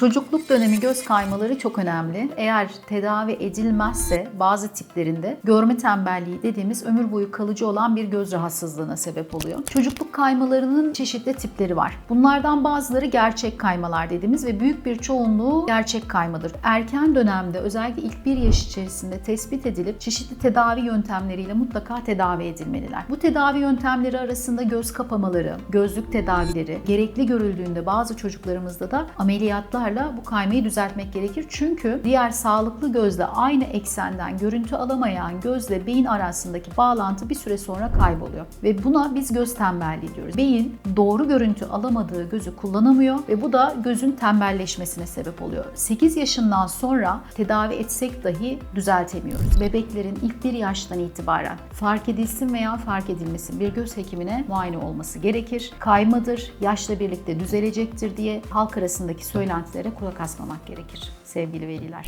Çocukluk dönemi göz kaymaları çok önemli. Eğer tedavi edilmezse bazı tiplerinde görme tembelliği dediğimiz ömür boyu kalıcı olan bir göz rahatsızlığına sebep oluyor. Çocukluk kaymalarının çeşitli tipleri var. Bunlardan bazıları gerçek kaymalar dediğimiz ve büyük bir çoğunluğu gerçek kaymadır. Erken dönemde özellikle ilk bir yaş içerisinde tespit edilip çeşitli tedavi yöntemleriyle mutlaka tedavi edilmeliler. Bu tedavi yöntemleri arasında göz kapamaları, gözlük tedavileri, gerekli görüldüğünde bazı çocuklarımızda da ameliyatlarla bu kaymayı düzeltmek gerekir. Çünkü diğer sağlıklı gözle aynı eksenden görüntü alamayan gözle beyin arasındaki bağlantı bir süre sonra kayboluyor. Ve buna biz göz tembelliği diyoruz. Beyin doğru görüntü alamadığı gözü kullanamıyor ve bu da gözün tembelleşmesine sebep oluyor. 8 yaşından sonra tedavi etsek dahi düzeltemiyoruz. Bebeklerin ilk bir yaştan itibaren fark edilsin veya fark edilmesin bir göz hekimine muayene olması gerekir. Kaymadır, yaşla birlikte düzelecektir diye halk arasındaki söylentilere kulak asmamak gerekir sevgili veliler.